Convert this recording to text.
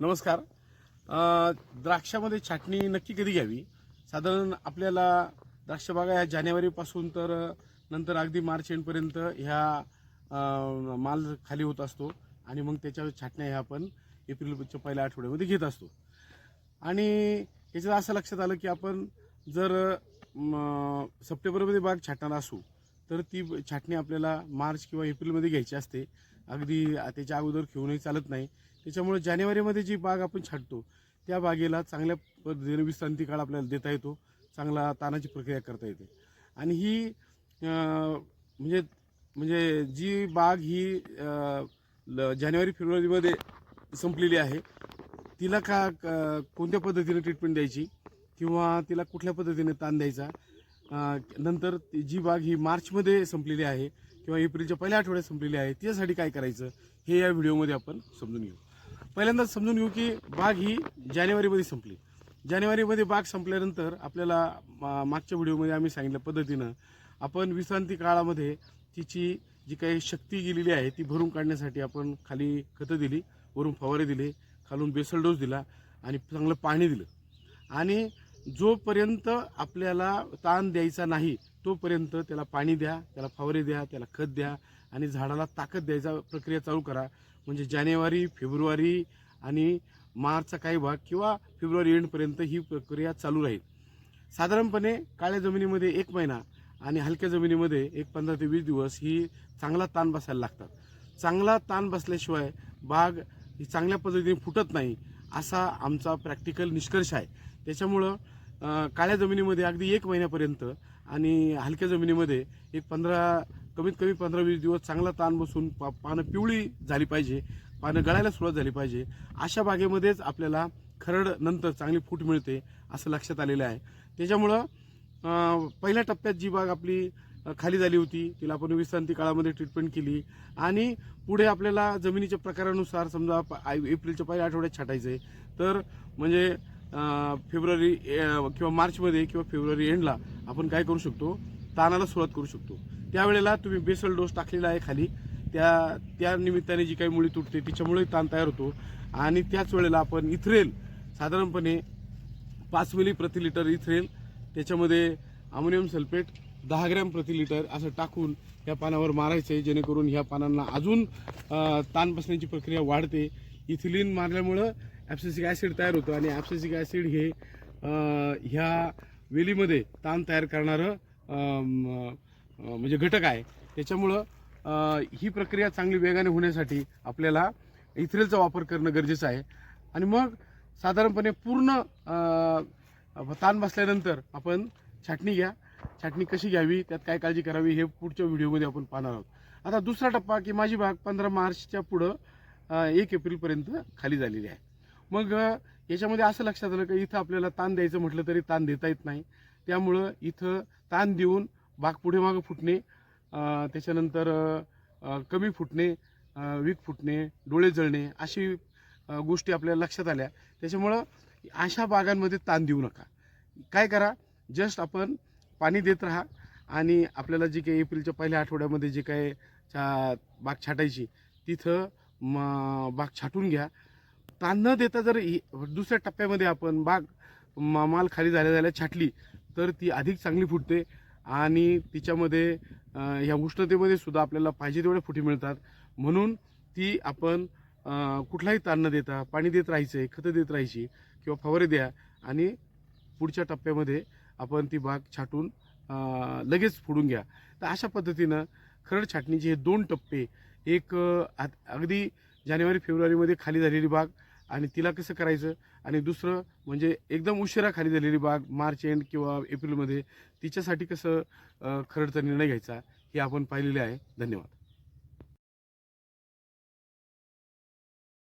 नमस्कार. द्राक्षामध्ये छाटणी नक्की कधी घ्यावी? साधारण आपल्याला द्राक्ष बागा ह्या जानेवारीपासून तर नंतर अगदी मार्च एंडपर्यंत ह्या माल खाली होत असतो आणि मग त्याच्यावर छाटण्या ह्या आपण एप्रिलच्या पहिल्या आठवड्यामध्ये घेत असतो. आणि याच्यात असं लक्षात आलं की आपण जर म, सप्टेंबरमध्ये बाग छाटणार असू तर ती छाटणी आपल्याला मार्च किंवा एप्रिलमध्ये घ्यायची असते. अगदी त्याच्या अगोदर घेऊनही चालत नाही. त्याच्यामुळे जानेवारीमध्ये जी बाग आपण छाटतो त्या बागेला चांगल्या पद्धतीने विश्रांती काळ आपल्याला देता येतो चांगला तानाची प्रक्रिया करता येते. आणि ही म्हणजे म्हणजे जी बाग ही ल- जानेवारी फेब्रुवारीमध्ये संपलेली आहे तिला का कोणत्या पद्धतीने ट्रीटमेंट द्यायची किंवा तिला कुठल्या पद्धतीने ताण द्यायचा? नंतर जी बाग ही मार्चमध्ये संपलेली आहे किंवा एप्रिलच्या पहिल्या आठवड्यात संपलेली आहे त्यासाठी काय करायचं हे या व्हिडिओमध्ये आपण समजून घेऊ. पहिल्यांदा समजून घेऊ की बाग ही जानेवारीमध्ये संपली. जानेवारीमध्ये बाग संपल्यानंतर आपल्याला मागच्या व्हिडिओमध्ये आम्ही सांगितल्या पद्धतीनं आपण विश्रांती काळामध्ये तिची जी काही शक्ती गेलेली आहे ती भरून काढण्यासाठी आपण खाली खतं दिली वरून फवारे दिले खालून बेसल डोस दिला आणि चांगलं पाणी दिलं. आणि जोपर्यंत आपल्याला ताण द्यायचा नाही तोपर्यंत त्याला पाणी द्या त्याला फवारे द्या त्याला खत द्या आणि झाडाला ताकद द्यायचा प्रक्रिया चालू करा. म्हणजे जानेवारी फेब्रुवारी आणि मार्चचा काही भाग किंवा फेब्रुवारी एंडपर्यंत ही प्रक्रिया चालू राहील. साधारणपणे काळ्या जमिनीमध्ये एक महिना आणि हलक्या जमिनीमध्ये एक पंधरा ते वीस दिवस ही चांगला ताण बसायला लागतात. चांगला ताण बसल्याशिवाय बाग ही चांगल्या पद्धतीने फुटत नाही असा आमचा प्रॅक्टिकल निष्कर्ष आहे. त्याच्यामुळं काळ्या जमिनीमध्ये अगदी एक महिन्यापर्यंत आणि हलक्या जमिनीमध्ये एक पंधरा कमीत कमी पंधरा वीस दिवस चांगला ताण बसून पा पानं पिवळी झाली पाहिजे पानं गळायला सुरुवात झाली पाहिजे. अशा बागेमध्येच आपल्याला खरड नंतर चांगली फूट मिळते असं लक्षात आलेलं आहे. त्याच्यामुळं पहिल्या टप्प्यात जी बाग आपली खाली झाली होती तिला आपण विश्रांती काळामध्ये ट्रीटमेंट केली. आणि पुढे आपल्याला जमिनीच्या प्रकारानुसार समजा आय- एप्रिलच्या पहिल्या आठवड्यात छाटायचं आहे तर म्हणजे फेब्रुवारी किंवा मार्चमध्ये किंवा फेब्रुवारी एंडला आपण काय करू शकतो? तानाला सुरुवात करू शकतो. त्यावेळेला तुम्ही बेसल डोस टाकलेला आहे खाली. त्या त्या निमित्ताने जी काही मुळी तुटते तिच्यामुळे ताण तयार होतो. आणि त्याच वेळेला आपण इथरेल साधारणपणे पाच मिली प्रति लिटर इथरेल त्याच्यामध्ये अमोनियम सल्फेट दहा ग्रॅम प्रति लिटर असं टाकून या पानावर मारायचं आहे जेणेकरून ह्या पानांना अजून ताण बसण्याची प्रक्रिया वाढते. इथिलिन मारल्यामुळं ॲप्सिसिक ॲसिड तयार होतं आणि ॲप्सिसिक ॲसिड हे ह्या वेलीमध्ये ताण तयार करणारं म्हणजे घटक आहे. त्याच्यामुळं ही प्रक्रिया चांगली वेगाने होण्यासाठी आपल्याला इथरेलचा वापर करणं गरजेचं आहे. आणि मग साधारणपणे पूर्ण ताण बसल्यानंतर आपण छाटणी घ्या. छाटणी कशी घ्यावी? त्यात काय काळजी करावी? हे पुढच्या व्हिडिओमध्ये आपण पाहणार आहोत. आता दुसरा टप्पा की माझी बाग पंधरा मार्चच्या पुढं एक एप्रिलपर्यंत खाली झालेली आहे. मग याच्यामध्ये असं लक्षात आलं की इथं आपल्याला ताण द्यायचं म्हटलं तरी ताण देता येत नाही. त्यामुळं इथं ताण देऊन बाग पुढे मागं फुटणे त्याच्यानंतर कमी फुटणे वीक फुटणे डोळे जळणे अशी गोष्टी आपल्याला लक्षात आल्या. त्याच्यामुळं अशा बागांमध्ये ताण देऊ नका. काय करा जस्ट आपण पाणी देत राहा आणि आपल्याला जी काही एप्रिलच्या पहिल्या आठवड्यामध्ये जे काही छा बाग छाटायची तिथं म बाग छाटून घ्या. ताण न देता जर दुसऱ्या टप्प्यामध्ये आपण बाग माल खाली झाल्या झाल्या छाटली तर ती अधिक चांगली फुटते आणि तिच्यामध्ये ह्या उष्णतेमध्ये सुद्धा आपल्याला पाहिजे तेवढे फुटी मिळतात. म्हणून ती आपण कुठलाही ताण न देता पाणी देत राहायचं आहे खतं देत राहायची किंवा फवारे द्या आणि पुढच्या टप्प्यामध्ये आपण ती बाग छाटून लगेच फोडून घ्या. तर अशा पद्धतीनं खरड छाटणीचे हे दोन टप्पे एक आत- अगदी जानेवारी फेब्रुवारीमध्ये खाली झालेली बाग आणि तिला कसं करायचं? आणि दुसरं म्हणजे एकदम उशिरा खाली झालेली बाग मार्च एंड किंवा एप्रिलमध्ये तिच्यासाठी कसं खरडचा निर्णय घ्यायचा हे आपण पाहिलेले आहे. धन्यवाद.